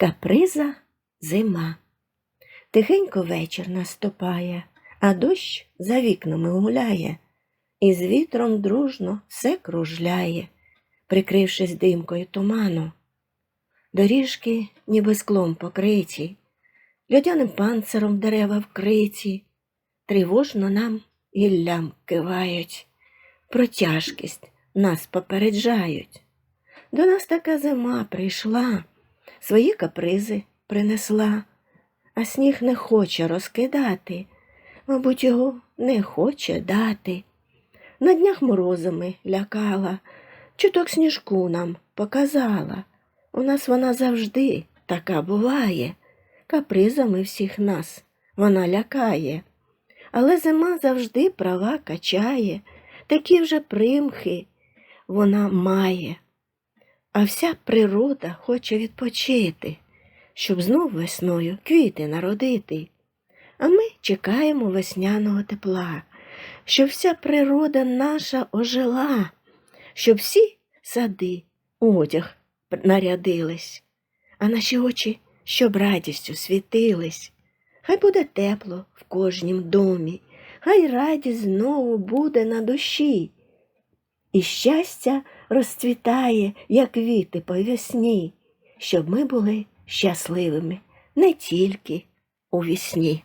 Каприза зима. Тихенько вечір наступає, а дощ за вікнами гуляє, і з вітром дружно все кружляє, прикрившись димкою туману. Доріжки ніби склом покриті, льодяним панциром дерева вкриті, тривожно нам гіллям кивають, про тяжкість нас попереджають. До нас така зима прийшла, свої капризи принесла, а сніг не хоче розкидати, мабуть, його не хоче дати. На днях морозами лякала, чуток сніжку нам показала. У нас вона завжди така буває, капризами всіх нас вона лякає. Але зима завжди права качає, такі вже примхи вона має. А вся природа хоче відпочити, щоб знов весною квіти народити. А ми чекаємо весняного тепла, щоб вся природа наша ожила, щоб всі сади одяг нарядились, а наші очі щоб радістю світились. Хай буде тепло в кожнім домі, хай радість знову буде на душі. І щастя розцвітає, як віти по весні, щоб ми були щасливими не тільки у вісні.